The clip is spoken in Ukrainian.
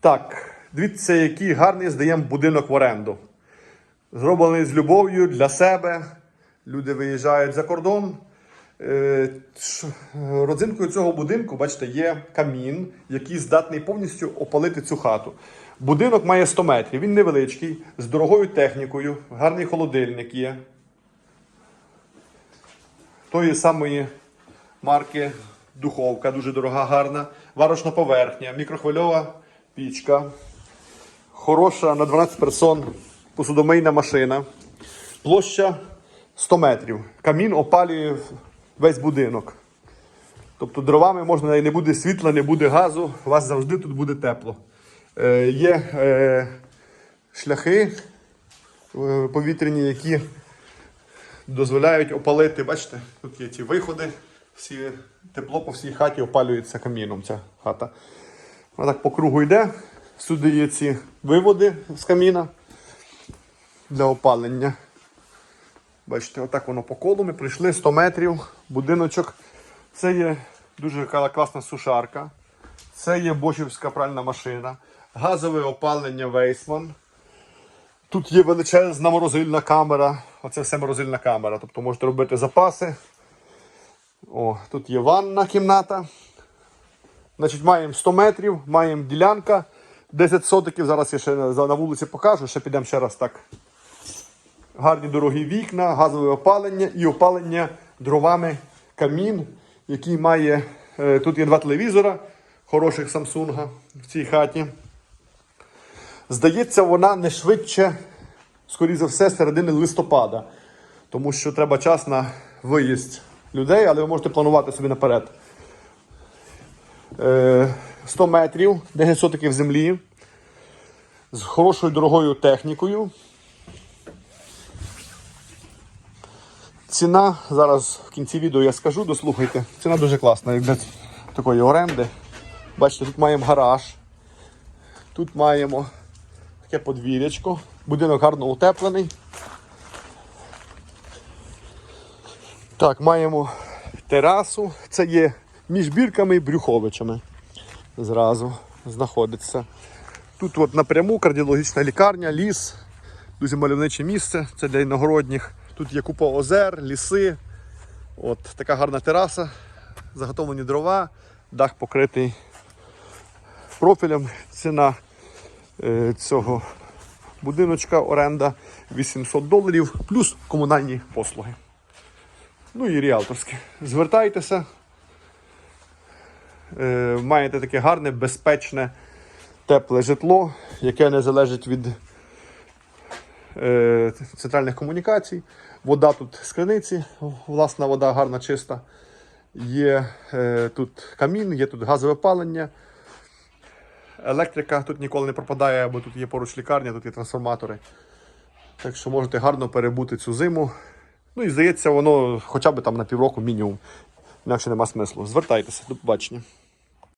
Так, дивіться, який гарний здаємо будинок в оренду. Зроблений з любов'ю для себе. Люди виїжджають за кордон. Е, Родзинкою цього будинку, бачите, є камін, який здатний повністю опалити цю хату. Будинок має 100 метрів, він невеличкий, з дорогою технікою, гарний холодильник є. Тої самої марки духовка, дуже дорога, гарна, варочна поверхня, мікрохвильова пічка, хороша на 12 персон посудомийна машина, площа 100 метрів. Камін опалює весь будинок. Тобто дровами можна, не буде світла, не буде газу, у вас завжди тут буде тепло. Е, є е, шляхи е, повітряні, які дозволяють опалити. Бачите, тут є ці виходи, всі, тепло по всій хаті опалюється каміном. Ця хата. Вона так по кругу йде. Сюди є ці виводи з каміна для опалення. Бачите, отак воно по колу. Ми прийшли 100 метрів, будиночок. Це є дуже класна сушарка. Це є бочівська пральна машина. Газове опалення Вейсман. Тут є величезна морозильна камера. Оце все морозильна камера. Тобто можете робити запаси. О, тут є ванна кімната. Значить, маємо 100 метрів, маємо ділянка. 10 сотиків. Зараз я ще на вулиці покажу, ще підемо ще раз так. Гарні дорогі вікна, газове опалення і опалення дровами камін, який має. е, Тут є два телевізора хороших Samsung в цій хаті. Здається, вона не швидше, скоріше за все, середини листопада. Тому що треба час на виїзд людей, але ви можете планувати собі наперед. Е, 100 метрів, 10 сотиків землі, з хорошою дорогою технікою. Ціна, зараз в кінці відео я скажу, дослухайте. Ціна дуже класна як для такої оренди. Бачите, тут маємо гараж. Тут маємо таке подвір'ячко. Будинок гарно утеплений. Так, маємо терасу. Це є між бірками і брюховичами. Зразу знаходиться. Тут от напряму кардіологічна лікарня, ліс, дуже мальовниче місце. Це для іногородніх. Тут є купа озер, ліси. От така гарна тераса, заготовлені дрова, дах покритий профілем. Ціна е, цього будиночка оренда 800 доларів, плюс комунальні послуги. Ну і ріалторські. Звертайтеся. Е, маєте таке гарне, безпечне, тепле житло, яке не залежить від е, центральних комунікацій. Вода тут з криниці, власна вода гарна, чиста. Є е, тут камін, є тут газове палення. Електрика тут ніколи не пропадає, бо тут є поруч лікарня, тут є трансформатори. Так що можете гарно перебути цю зиму. Ну і здається, воно хоча б там на півроку мінімум. Інакше нема смислу. Звертайтеся, до побачення.